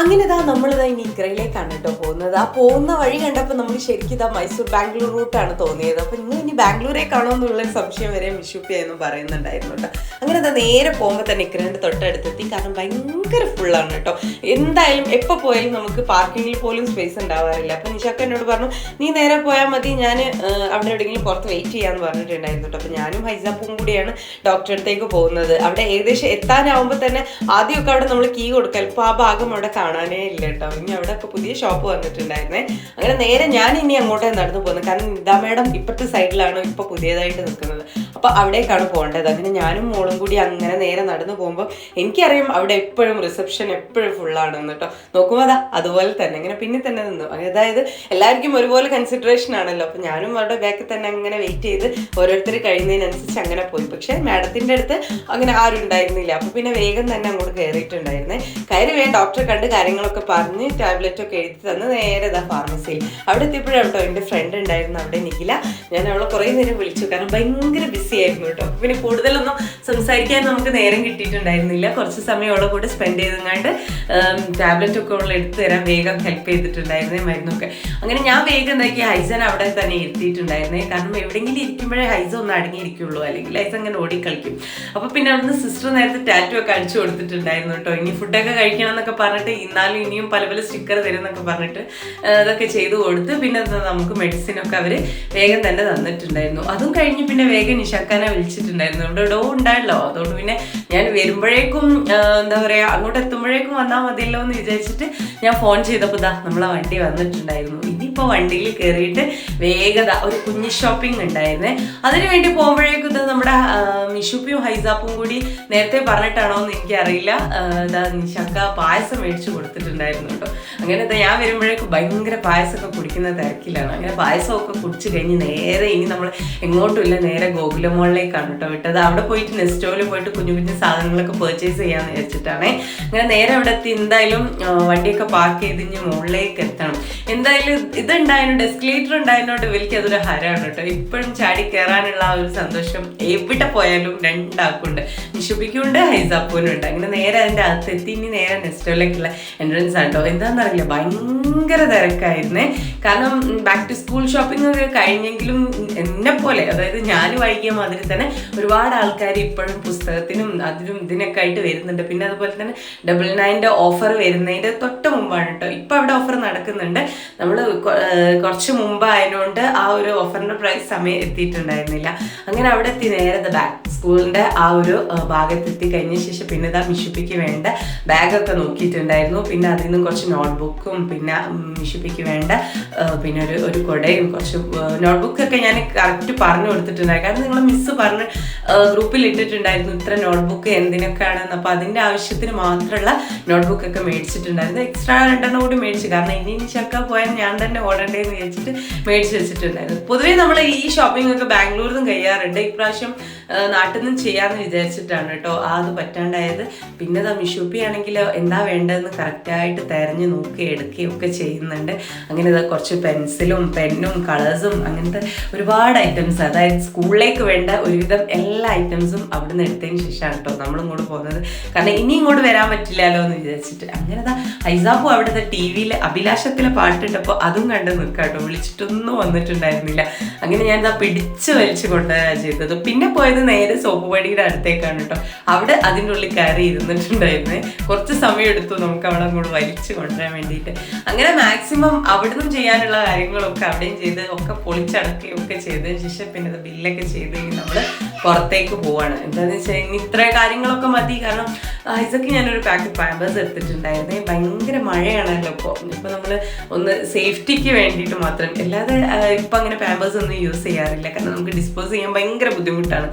അങ്ങനെ ഇതാ നമ്മളിതാ ഇനി ഇക്രയിലേക്കാണ് കേട്ടോ പോകുന്നത്. ആ പോകുന്ന വഴി കണ്ടപ്പോൾ നമുക്ക് ശരിക്കും ഇതാ മൈസൂർ ബാംഗ്ലൂർ റൂട്ടാണ് തോന്നിയത്. അപ്പോൾ നിങ്ങൾ ഇനി ബാംഗ്ലൂരേക്കാണോ എന്നുള്ള സംശയം വരെ മിഷുപ്പിയായിരുന്നു പറയുന്നുണ്ടായിരുന്നു കേട്ടോ. അങ്ങനെ ഇതാ നേരെ പോകുമ്പോൾ തന്നെ ഇക്രേന്റെ തൊട്ടടുത്തെത്തി. കാരണം ഭയങ്കര ഫുള്ളാണ് കേട്ടോ. എന്തായാലും എപ്പോൾ പോയാലും നമുക്ക് പാർക്കിങ്ങിൽ പോലും സ്പേസ് ഉണ്ടാവാറില്ല. അപ്പോൾ നിഷാക്ക എന്നോട് പറഞ്ഞു നീ നേരെ പോയാൽ മതി. ഞാൻ അവിടെ എവിടെയെങ്കിലും പുറത്ത് വെയിറ്റ് ചെയ്യാന്ന് പറഞ്ഞിട്ടുണ്ടായിരുന്നു കേട്ടോ. അപ്പോൾ ഞാനും ഹൈസാപ്പും കൂടിയാണ് ഡോക്ടറെ അടുത്തേക്ക് പോകുന്നത്. അവിടെ ഏകദേശം എത്താനാവുമ്പോൾ തന്നെ ആദ്യമൊക്കെ അവിടെ നമ്മൾ കീ കൊടുക്കാം ഇപ്പോൾ ആ ഭാഗം അവിടെ കാണാനേ ഇല്ല കേട്ടോ. ഇനി അവിടെ ഇപ്പൊ പുതിയ ഷോപ്പ് വന്നിട്ടുണ്ടായിരുന്നേ. അങ്ങനെ നേരെ ഞാൻ ഇനി അങ്ങോട്ടേ നടന്നു പോകുന്നത്. കാരണം നിതാ മേഡം ഇപ്പുറത്തെ സൈഡിലാണ് ഇപ്പോൾ പുതിയതായിട്ട് നിൽക്കുന്നത്. അപ്പോൾ അവിടേക്കാണ് പോകേണ്ടത്. അങ്ങനെ ഞാനും മോളും കൂടി അങ്ങനെ നേരെ നടന്നു പോകുമ്പോൾ എനിക്കറിയാം അവിടെ എപ്പോഴും റിസപ്ഷൻ എപ്പോഴും ഫുള്ളാണെന്ന് കേട്ടോ. നോക്കുമ്പോൾ അതാ അതുപോലെ തന്നെ. ഇങ്ങനെ പിന്നെ തന്നെ നിന്നു. അതായത് എല്ലാവർക്കും ഒരുപോലെ കൺസിഡറേഷൻ ആണല്ലോ. അപ്പോൾ ഞാനും അവിടെ ബാക്കിൽ തന്നെ അങ്ങനെ വെയിറ്റ് ചെയ്ത് ഓരോരുത്തർ കഴിയുന്നതിനനുസരിച്ച് അങ്ങനെ പോയി. പക്ഷേ മാഡത്തിന്റെ അടുത്ത് അങ്ങനെ ആരും ഉണ്ടായിരുന്നില്ല. അപ്പോൾ പിന്നെ വേഗം തന്നെ അങ്ങോട്ട് കയറിയിട്ടുണ്ടായിരുന്നേ കയറി വേഗം ഡോക്ടറെ കണ്ട് കാര്യങ്ങളൊക്കെ പറഞ്ഞ് ടാബ്ലറ്റ് ഒക്കെ എഴുതി തന്ന് നേരെ ഇതാ ഫാർമസിയിൽ അവിടെ എത്തിയപ്പോഴാണ് കേട്ടോ എന്റെ ഫ്രണ്ട് ഉണ്ടായിരുന്നു അവിടെ നിൽക്കില്ല ഞാൻ അവളെ കുറേ നേരം വിളിച്ചു കാരണം ഭയങ്കര ബിസി ആയിരുന്നു കേട്ടോ. പിന്നെ കൂടുതലൊന്നും സംസാരിക്കാൻ നമുക്ക് നേരം കിട്ടിയിട്ടുണ്ടായിരുന്നില്ല. കുറച്ച് സമയം അവളെ കൂടെ സ്പെൻഡ് ചെയ്തങ്ങാണ്ട് ടാബ്ലറ്റ് ഒക്കെ അവൾ എടുത്തു തരാൻ വേഗം ഹെൽപ്പ് ചെയ്തിട്ടുണ്ടായിരുന്നേ മരുന്നൊക്കെ. അങ്ങനെ ഞാൻ വേഗം എന്താക്കി ഹൈസൻ അവിടെ തന്നെ ഇരുത്തിയിട്ടുണ്ടായിരുന്നേ കാരണം എവിടെയെങ്കിലും ഇരിക്കുമ്പോഴേ ഹൈസ ഒന്ന് അടങ്ങിയിരിക്കുള്ളൂ. അല്ലെങ്കിൽ ഹൈസ അങ്ങനെ ഓടിക്കളിക്കും. അപ്പോൾ പിന്നെ അവിടുന്ന് സിസ്റ്റർ നേരത്തെ ടാറ്റു ഒക്കെ അടിച്ചു കൊടുത്തിട്ടുണ്ടായിരുന്നു കേട്ടോ. ഇനി ഫുഡൊക്കെ കഴിക്കണം എന്നൊക്കെ പറഞ്ഞിട്ട് ഇന്നാലും ഇനിയും പല പല സ്റ്റിക്കർ തരും എന്നൊക്കെ പറഞ്ഞിട്ട് അതൊക്കെ ചെയ്തു കൊടുത്ത് പിന്നെ നമുക്ക് മെഡിസിൻ ഒക്കെ അവർ വേഗം തന്നെ തന്നിട്ടുണ്ടായിരുന്നു. അതും കഴിഞ്ഞ് പിന്നെ വേഗം നിഷാക്കാനെ വിളിച്ചിട്ടുണ്ടായിരുന്നു. ഇവിടെ ഇടവും ഉണ്ടായല്ലോ. അതുകൊണ്ട് പിന്നെ ഞാൻ വരുമ്പോഴേക്കും എന്താ പറയുക അങ്ങോട്ട് എത്തുമ്പോഴേക്കും വന്നാൽ മതിയല്ലോ എന്ന് വിചാരിച്ചിട്ട് ഞാൻ ഫോൺ ചെയ്തപ്പോൾ ദാ നമ്മളെ വണ്ടി വന്നിട്ടുണ്ടായിരുന്നു. ഇനിയിപ്പോൾ വണ്ടിയിൽ കയറിയിട്ട് വേഗത ഒരു കുഞ്ഞ് ഷോപ്പിംഗ് ഉണ്ടായിരുന്നേ. അതിനു വേണ്ടി പോകുമ്പോഴേക്കും നമ്മുടെ മിഷുപ്പിയും ഹൈസാപ്പും കൂടി നേരത്തെ പറഞ്ഞിട്ടാണോ എന്ന് എനിക്കറിയില്ല. എന്താ ഇതാ നിശാക്ക പായസം മേടിച്ചു കൊടുത്തിട്ടുണ്ടായിരുന്നു കേട്ടോ. അങ്ങനെ എന്താ ഞാൻ വരുമ്പോഴേക്കും ഭയങ്കര പായസമൊക്കെ കുടിക്കുന്ന തിരക്കിലാണ്. അങ്ങനെ പായസമൊക്കെ കുടിച്ചു കഴിഞ്ഞ് നേരെ ഇനി നമ്മൾ എങ്ങോട്ടുമില്ല നേരെ ഗോകുലമോളിലേക്കാണ് കേട്ടോ വിട്ടത്. അവിടെ പോയിട്ട് നെസ്റ്റോയിൽ പോയിട്ട് കുഞ്ഞു കുഞ്ഞു സാധനങ്ങളൊക്കെ പെർച്ചേസ് ചെയ്യാന്ന് വെച്ചിട്ടാണേ അങ്ങനെ നേരെ അവിടെ എത്തി. എന്തായാലും വണ്ടിയൊക്കെ പാർക്ക് ചെയ്ത് ഇനി മുകളിലേക്ക് എത്തണം. എന്തായാലും ഇതുണ്ടായതുകൊണ്ട് എസ്കലേറ്റർ ഉണ്ടായിരുന്നോണ്ട് ഇവർക്ക് അതൊരു ഹരമാണ് കേട്ടോ. ഇപ്പോഴും ചാടി കയറാനുള്ള ആ ഒരു സന്തോഷം എവിടെ പോയാലും രണ്ടാക്കുണ്ട് നിഷുബിക്കുണ്ട് ഹൈസാപ്പൂനും ഉണ്ട് അങ്ങനെ നേരെ അതിന്റെ അകത്ത് എത്തി ഇനി നേരെ നെസ്റ്റോയിലേക്കുള്ള എൻട്രൻസ് ആണ് എന്താണെന്നറിയില്ല ഭയങ്കര തിരക്കായിരുന്നേ. കാരണം ബാക്ക് ടു സ്കൂൾ ഷോപ്പിംഗ് ഒക്കെ കഴിഞ്ഞെങ്കിലും എന്നെ പോലെ അതായത് ഞാൻ വൈകിയ മാതിരി തന്നെ ഒരുപാട് ആൾക്കാർ ഇപ്പോഴും പുസ്തകത്തിനും അതിനും ഇതിനൊക്കെ ആയിട്ട് വരുന്നുണ്ട്. പിന്നെ അതുപോലെ തന്നെ ഡബിൾ നയന്റെ ഓഫർ വരുന്നതിന്റെ തൊട്ട് മുമ്പാണ് കേട്ടോ. ഇപ്പം അവിടെ ഓഫർ നടക്കുന്നുണ്ട്. നമ്മൾ കുറച്ച് മുമ്പായതുകൊണ്ട് ആ ഒരു ഓഫറിന്റെ പ്രൈസ് സമയം എത്തിയിട്ടുണ്ടായിരുന്നില്ല. അങ്ങനെ അവിടെ എത്തി നേരെ ബാഗ് സ്കൂളിന്റെ ആ ഒരു ഭാഗത്തെത്തി കഴിഞ്ഞ ശേഷം പിന്നെ ഇതാ മിഷുപ്പിക്ക് വേണ്ട ബാഗൊക്കെ നോക്കിയിട്ടുണ്ടായിരുന്നു. പിന്നെ അതിൽ നിന്നും കുറച്ച് നോട്ട്ബുക്കും പിന്നെ മിഷുപ്പിക്ക് വേണ്ട പിന്നെ ഒരു ഒരു കൊടയും കുറച്ച് നോട്ട്ബുക്കൊക്കെ ഞാൻ കറക്റ്റ് പറഞ്ഞു കൊടുത്തിട്ടുണ്ടായിരുന്നു. കാരണം നിങ്ങൾ മിസ്സ് പറഞ്ഞ് ഗ്രൂപ്പിൽ ഇട്ടിട്ടുണ്ടായിരുന്നു ഇത്ര നോട്ട്ബുക്ക് എന്തിനൊക്കെയാണെന്ന്. അപ്പോൾ അതിന്റെ ആവശ്യത്തിന് മാത്രമുള്ള നോട്ട്ബുക്കൊക്കെ മേടിച്ചിട്ടുണ്ടായിരുന്നു. എക്സ്ട്രാ രണ്ടെണ്ണം കൂടി മേടിച്ചു. കാരണം ഇനി ഇനി ചക്ക പോയാൽ ഞാൻ തന്നെ ഓടണ്ടേന്ന് വിചാരിച്ചിട്ട് മേടിച്ച് വെച്ചിട്ടുണ്ടായിരുന്നു. പൊതുവേ നമ്മൾ ഈ ഷോപ്പിംഗ് ഒക്കെ ബാംഗ്ലൂരിൽ നിന്നും കഴിയാറുണ്ട്. ഇപ്രാവശ്യം നാട്ടിൽ നിന്നും ചെയ്യാമെന്ന് വിചാരിച്ചിട്ടാണ് കേട്ടോ. ആ അത് പറ്റാണ്ടായത്. പിന്നെ ദാ മിഷൂപ്പി ആണെങ്കിൽ എന്താ വേണ്ടതെന്ന് കറക്റ്റായിട്ട് തിരഞ്ഞ് നോക്കി എടുക്കുകയും ഒക്കെ ചെയ്യുന്നുണ്ട്. അങ്ങനെ കുറച്ച് പെൻസിലും പെന്നും കളേഴ്സും അങ്ങനത്തെ ഒരുപാട് ഐറ്റംസ് അതായത് സ്കൂളിലേക്ക് വേണ്ട ഒരുവിധം എല്ലാ ഐറ്റംസും അവിടെ നിന്ന് എടുത്തതിന് ശേഷമാണ് കേട്ടോ നമ്മൾ ഇങ്ങോട്ട് പോകുന്നത്. കാരണം ഇനി ഇങ്ങോട്ട് വരാൻ പറ്റില്ലല്ലോ എന്ന് വിചാരിച്ചിട്ട്. അങ്ങനെ ദാ ഐസാപ്പു അവിടുത്തെ ടി വിയിൽ അഭിലാഷത്തിലെ പാട്ടിട്ടപ്പോൾ അതും കണ്ട് നിൽക്കാട്ടോ. കേട്ടോ വിളിച്ചിട്ടൊന്നും വന്നിട്ടുണ്ടായിരുന്നില്ല. അങ്ങനെ ഞാൻ ഇതാ പിടിച്ച് വലിച്ചു കൊണ്ടുവരാ ചെയ്തത്. പിന്നെ പോയത് നേരെ സോപ്പ് പടിയുടെ അടുത്തേക്കാണ് കേട്ടോ അവിടെ അതിന്റെ ഉള്ളിൽ കയറി ഇരുന്നിട്ടുണ്ടായിരുന്നു. കുറച്ച് സമയം എടുത്തു നമുക്ക് അവിടെ അങ്ങോട്ട് വലിച്ചു കൊണ്ടുവരാൻ വേണ്ടിയിട്ട്. അങ്ങനെ മാക്സിമം അവിടുന്ന് ചെയ്യാനുള്ള കാര്യങ്ങളൊക്കെ അവിടെയും ചെയ്ത് ഒക്കെ പൊളിച്ചടക്കുകയും ഒക്കെ ചെയ്തതിന് ശേഷം പിന്നെ ബില്ലൊക്കെ ചെയ്ത് നമ്മൾ പുറത്തേക്ക് പോവാണ്. എന്താണെന്ന് വെച്ചാൽ ഇത്ര കാര്യങ്ങളൊക്കെ മതി. കാരണം ഇതൊക്കെ ഞാനൊരു പാക്കറ്റ് പാമ്പേഴ്സ് എടുത്തിട്ടുണ്ടായിരുന്നേ. ഭയങ്കര മഴയാണല്ലോ ഇപ്പോൾ ഇപ്പോൾ നമ്മൾ ഒന്ന് സേഫ്റ്റിക്ക് വേണ്ടിയിട്ട് മാത്രം. അല്ലാതെ ഇപ്പം അങ്ങനെ പാമ്പേഴ്സ് ഒന്നും യൂസ് ചെയ്യാറില്ല. കാരണം നമുക്ക് ഡിസ്പോസ് ചെയ്യാൻ ഭയങ്കര ബുദ്ധിമുട്ടാണ്.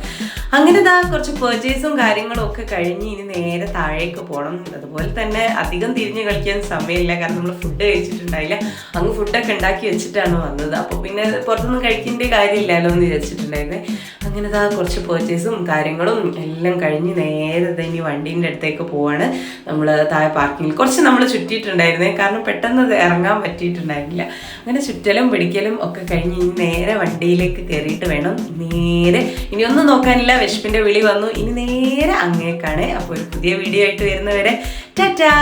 അങ്ങനെ ഇതാ കുറച്ച് പെർച്ചേസും കാര്യങ്ങളും ഒക്കെ കഴിഞ്ഞ് ഇനി നേരെ താഴേക്ക് പോകണം അതുപോലെ തന്നെ അധികം തിരിഞ്ഞ് കളിക്കാൻ സമയമില്ല. കാരണം നമ്മൾ ഫുഡ് കഴിച്ചിട്ടുണ്ടായില്ല. അങ്ങ് ഫുഡൊക്കെ ഉണ്ടാക്കി വെച്ചിട്ടാണ് വന്നത്. അപ്പോൾ പിന്നെ പുറത്തൊന്നും കഴിക്കേണ്ട കാര്യമില്ലല്ലോ എന്ന് വിചാരിച്ചിട്ടുണ്ടായിരുന്നേ. അങ്ങനെ ഇതാ കുറച്ച് പെർച്ചേസും കാര്യങ്ങളും എല്ലാം കഴിഞ്ഞ് നേരെ ഇനി വണ്ടീന്റെ അടുത്തേക്ക് പോവാണ്. നമ്മൾ താഴെ പാർക്കിങ്ങിൽ കുറച്ച് നമ്മൾ ചുറ്റിയിട്ടുണ്ടായിരുന്നേ. കാരണം പെട്ടെന്ന് ഇറങ്ങാൻ പറ്റിയിട്ടുണ്ടായിരുന്നില്ല. അങ്ങനെ ചുറ്റലും പിടിക്കലും ഒക്കെ കഴിഞ്ഞ് ഇനി നേരെ വണ്ടിയിലേക്ക് കയറിയിട്ട് വേണം നേരെ. ഇനി ഒന്നും നോക്കാനില്ല വിശപ്പിന്റെ വിളി വന്നു. ഇനി നേരെ അങ്ങേക്കാണ്. അപ്പോൾ ഒരു പുതിയ വീഡിയോ ആയിട്ട് വരുന്നവരെ ടാറ്റാ!